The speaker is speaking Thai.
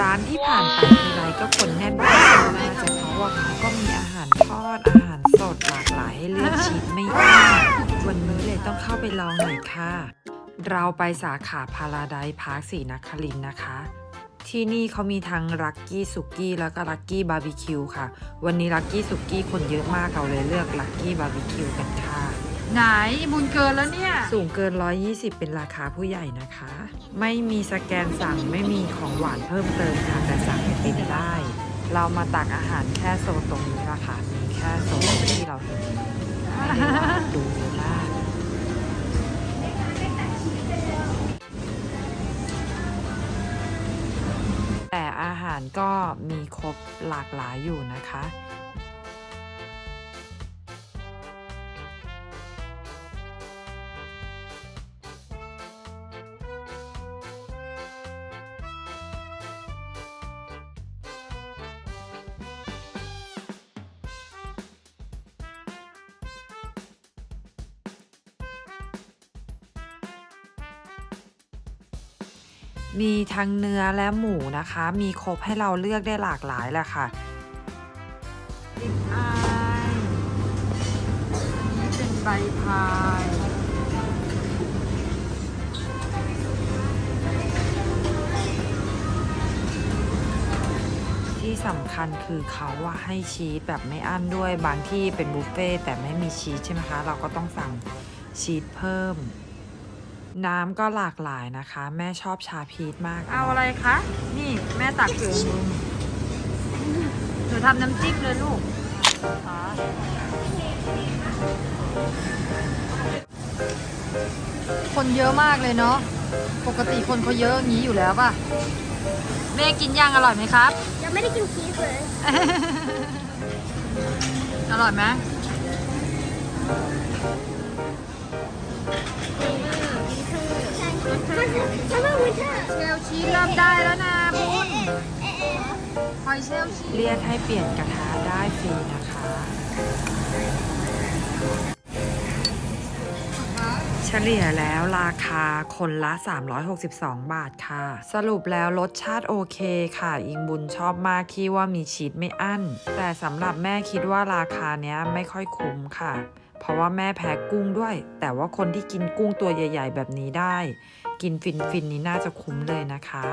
ร้านที่ผ่านไปทีไรก็คนแน่นมากน่าจะเพราะว่าเขาก็มีอาหารทอดอาหารสดหลากหลายให้เลือกชิมไม่อั้นวันนี้เลยต้องเข้าไปลองหน่อยค่ะ เราไปสาขาพาราไดพาร์คศรีนครินนะคะ ที่นี่เขามีทั้งลักกี้สุกี้แล้วก็ลักกี้บาร์บีคิวค่ะ วันนี้ลักกี้สุกี้คนเยอะมากเราเลยเลือกลักกี้บาร์บีคิวกันค่ะ ไหนบุญเกินแล้วเนี่ย สูงเกิน 120 เป็นราคาผู้ใหญ่นะคะ ไม่มีสแกนสั่งไม่มีของหวานเพิ่มเติมค่ะแต่สั่งไอติมได้ เรามาตักอาหารแค่โซนตรงนี้ละค่ะมีแค่โซนที่เราเห็นดูเยอะมากแต่อาหารก็มีครบหลากหลายอยู่นะคะ มีทั้งเนื้อและหมูนะคะ มีครบให้เราเลือกได้หลากหลายแหละค่ะลิปอายอันนี้เป็นใบพายที่สำคัญคือเขาว่าให้ชีสแบบไม่อั้นด้วยบางที่เป็นบุฟเฟ่ต์แต่ไม่มีชีสใช่ไหมคะ เราก็ต้องสั่งชีสเพิ่ม น้ำก็หลากหลายนะคะ แม่ชอบชาพีชมาก เอาอะไรคะ นี่แม่ตักเสือมึงหนูทำน้ำจิ้มเลยลูกคนเยอะมากเลยเนาะ ปกติคนเขาเยอะอย่างนี้อยู่แล้วป่ะ แม่กินย่างอร่อยไหมครับ ยังไม่ได้กินชีสเลย อร่อยไหม ฉันว่าวินเทอร์เชลชีสเริ่มได้แล้วนะบุญหอยเชลชีสเรียกให้เปลี่ยนกระทะได้ฟรีนะคะ เฉลี่ยแล้วราคาคนละ 362 บาทค่ะ สรุปแล้วรสชาติโอเคค่ะ อิงบุญชอบมากที่ว่ามีชีสไม่อั้น แต่สำหรับแม่คิดว่าราคาเนี้ยไม่ค่อยคุ้มค่ะ เพราะว่าแม่แพ้กุ้งด้วย แต่ว่าคนที่กินกุ้งตัวใหญ่ ๆ แบบนี้ได้ กินฟินๆนี้น่าจะคุ้มเลยนะคะ